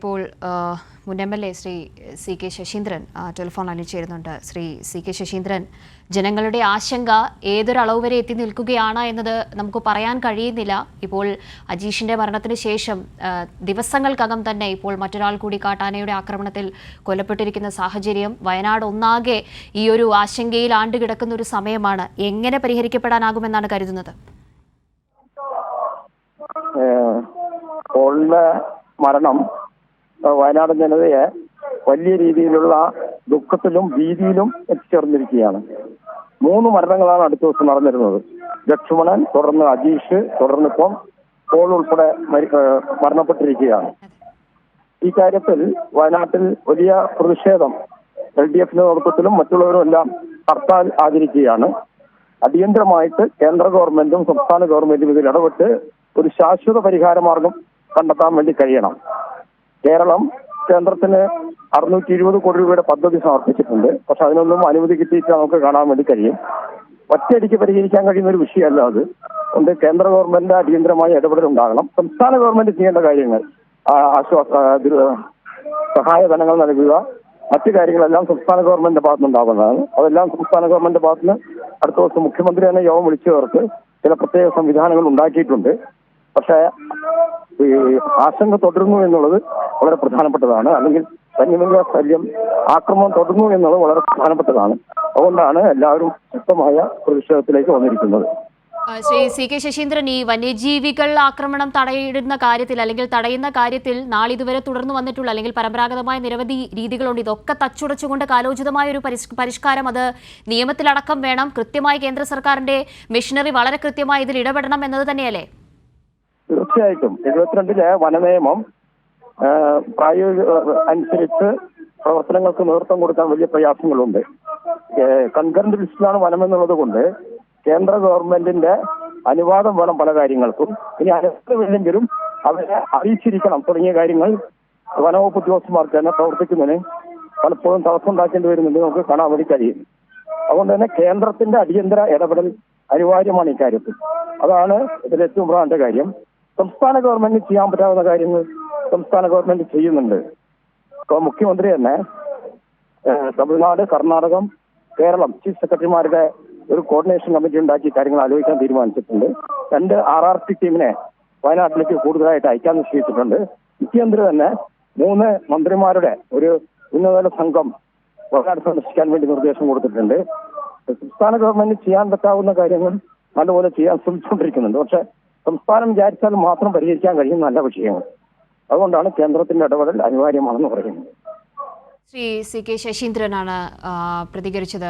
ഇപ്പോൾ മുൻ M L A Shri C K Saseendran telephone ലൈനിൽ ചേരുന്നുണ്ട്. ശ്രീ സി കെ ശശീന്ദ്രൻ ജനങ്ങളുടെ ആശങ്ക ഏതൊരളവ് വരെ എത്തി നിൽക്കുകയാണ് എന്നത് നമുക്ക് പറയാൻ കഴിയുന്നില്ല. ഇപ്പോൾ അജീഷിന്റെ മരണത്തിന് ശേഷം ദിവസങ്ങൾക്കകം തന്നെ ഇപ്പോൾ മറ്റൊരാൾ കൂടി കാട്ടാനയുടെ ആക്രമണത്തിൽ കൊല്ലപ്പെട്ടിരിക്കുന്ന സാഹചര്യം വയനാട് ഒന്നാകെ ഈ ഒരു ആശങ്കയിൽ ആണ്ട് കിടക്കുന്ന ഒരു സമയമാണ്. എങ്ങനെ പരിഹരിക്കപ്പെടാനാകുമെന്നാണ് കരുതുന്നത്? മരണം വയനാട് ജനതയെ വലിയ രീതിയിലുള്ള ദുഃഖത്തിലും ഭീതിയിലും എത്തിച്ചേർന്നിരിക്കുകയാണ്. മൂന്ന് മരണങ്ങളാണ് അടുത്ത ദിവസം നടന്നിരുന്നത്. ലക്ഷ്മണൻ തുടർന്ന് അജീഷ് തുടർന്ന് ഇപ്പം പോൾ ഉൾപ്പെടെ മരണപ്പെട്ടിരിക്കുകയാണ്. ഈ കാര്യത്തിൽ വയനാട്ടിൽ വലിയ പ്രതിഷേധം എൽ ഡി എഫിന്റെ നേതൃത്വത്തിലും മറ്റുള്ളവരും എല്ലാം ഹർത്താൽ ആചരിക്കുകയാണ്. അടിയന്തരമായിട്ട് കേന്ദ്ര ഗവൺമെന്റും സംസ്ഥാന ഗവൺമെന്റും ഇതിൽ ഇടപെട്ട് ഒരു ശാശ്വത പരിഹാര മാർഗം കണ്ടെത്താൻ വേണ്ടി കഴിയണം. കേരളം കേന്ദ്രത്തിന് അറുന്നൂറ്റി ഇരുപത് കോടി രൂപയുടെ പദ്ധതി സമർപ്പിച്ചിട്ടുണ്ട്. പക്ഷെ അതിനൊന്നും അനുമതി കിട്ടിയിട്ട് നമുക്ക് കാണാൻ വേണ്ടി കഴിയും. ഒറ്റയടിക്ക് പരിഹരിക്കാൻ കഴിയുന്ന ഒരു വിഷയമല്ല അത്. അതുകൊണ്ട് കേന്ദ്ര ഗവൺമെന്റ് അടിയന്തരമായ ഇടപെടൽ ഉണ്ടാകണം. സംസ്ഥാന ഗവൺമെന്റ് ചെയ്യേണ്ട കാര്യങ്ങൾ ആശ്വാസ സഹായധനങ്ങൾ നൽകുക മറ്റു കാര്യങ്ങളെല്ലാം സംസ്ഥാന ഗവൺമെന്റിന്റെ ഭാഗത്തുനിന്നുണ്ടാകുന്നതാണ്. അതെല്ലാം സംസ്ഥാന ഗവൺമെന്റിന്റെ ഭാഗത്തുനിന്ന് അടുത്ത ദിവസം മുഖ്യമന്ത്രി തന്നെ യോഗം വിളിച്ചവർക്ക് ചില പ്രത്യേക സംവിധാനങ്ങൾ ഉണ്ടാക്കിയിട്ടുണ്ട്. പക്ഷേ ഈ ആശങ്ക തുടരുന്നു എന്നുള്ളത് വളരെ പ്രധാനപ്പെട്ടതാണ്. അല്ലെങ്കിൽ വന്യമൃഗ ശല്യം ആക്രമണം തുടങ്ങും എന്നുള്ളത് വളരെ പ്രധാനപ്പെട്ടതാണ്. അതുകൊണ്ടാണ് എല്ലാവരും ശക്തമായ പ്രതിഷേധത്തിലേക്ക് വന്നിരിക്കുന്നത്. ശ്രീ സി കെ ശശീന്ദ്രൻ ഈ വന്യജീവികൾ ആക്രമണം തടയിടുന്ന കാര്യത്തിൽ അല്ലെങ്കിൽ തടയുന്ന കാര്യത്തിൽ നാളിതുവരെ തുടർന്നു വന്നിട്ടുള്ള അല്ലെങ്കിൽ പരമ്പരാഗതമായ നിരവധി രീതികളുണ്ട്. ഇതൊക്കെ തച്ചുടച്ചുകൊണ്ട് കാലോചിതമായ ഒരു പരിഷ്- പരിഷ്കാരം അത് നിയമത്തിലടക്കം വേണം. കൃത്യമായി കേന്ദ്ര സർക്കാരിന്റെ മെഷീനറി വളരെ കൃത്യമായി ഇതിൽ ഇടപെടണം എന്നത് തന്നെയല്ലേ? തീർച്ചയായിട്ടും. എഴുപത്തിരണ്ടിലെ വനനിയമം പ്രായോഗിക അനുസരിച്ച് പ്രവർത്തനങ്ങൾക്ക് നേതൃത്വം കൊടുക്കാൻ വലിയ പ്രയാസങ്ങളുണ്ട്. കൺകറന്റ് ലിസ്റ്റിലാണ് വനം എന്നുള്ളത് കൊണ്ട് കേന്ദ്ര ഗവൺമെന്റിന്റെ അനുവാദം വേണം പല കാര്യങ്ങൾക്കും. ഇനി അനുവാദമില്ലെങ്കിലും അവരെ അറിയിച്ചിരിക്കണം തുടങ്ങിയ കാര്യങ്ങൾ വനവകുപ്പ് ഉദ്യോഗസ്ഥന്മാർക്ക് തന്നെ പ്രവർത്തിക്കുന്നതിന് പലപ്പോഴും തടസ്സം ഉണ്ടാക്കേണ്ടി വരുന്നുണ്ട്. നമുക്ക് കാണാൻ വേണ്ടി കഴിയും. അതുകൊണ്ട് തന്നെ കേന്ദ്രത്തിന്റെ അടിയന്തര ഇടപെടൽ അനിവാര്യമാണ് ഇക്കാര്യത്തിൽ അതാണ് ഇതിൽ ഏറ്റവും പ്രധാനപ്പെട്ട കാര്യം. സംസ്ഥാന ഗവൺമെന്റിന് ചെയ്യാൻ പറ്റാവുന്ന കാര്യങ്ങൾ സംസ്ഥാന ഗവൺമെന്റ് ചെയ്യുന്നുണ്ട്. ഇപ്പൊ മുഖ്യമന്ത്രി തന്നെ തമിഴ്നാട് കർണാടകം കേരളം ചീഫ് സെക്രട്ടറിമാരുടെ ഒരു കോർഡിനേഷൻ കമ്മിറ്റി ഉണ്ടാക്കി കാര്യങ്ങൾ ആലോചിക്കാൻ തീരുമാനിച്ചിട്ടുണ്ട്. രണ്ട് ആർ ആർ ടി ടീമിനെ വയനാട്ടിലേക്ക് കൂടുതലായിട്ട് അയക്കാൻ നിശ്ചയിച്ചിട്ടുണ്ട്. മുഖ്യമന്ത്രി തന്നെ മൂന്ന് മന്ത്രിമാരുടെ ഒരു ഉന്നതതല സംഘം വയനാട് സന്ദർശിക്കാൻ വേണ്ടി നിർദ്ദേശം കൊടുത്തിട്ടുണ്ട്. സംസ്ഥാന ഗവൺമെന്റ് ചെയ്യാൻ പറ്റാവുന്ന കാര്യങ്ങൾ നല്ലപോലെ ചെയ്യാൻ ശ്രമിച്ചുകൊണ്ടിരിക്കുന്നുണ്ട്. പക്ഷെ സംസ്ഥാനം വിചാരിച്ചാൽ മാത്രം പരിഹരിക്കാൻ കഴിയുന്ന നല്ല വിഷയങ്ങൾ. അതുകൊണ്ടാണ് കേന്ദ്രത്തിന്റെ ഇടപെടൽ അനിവാര്യമാണെന്ന് പറയുന്നത്. ശ്രീ സി കെ ശശീന്ദ്രനാണ് പ്രതികരിച്ചത്.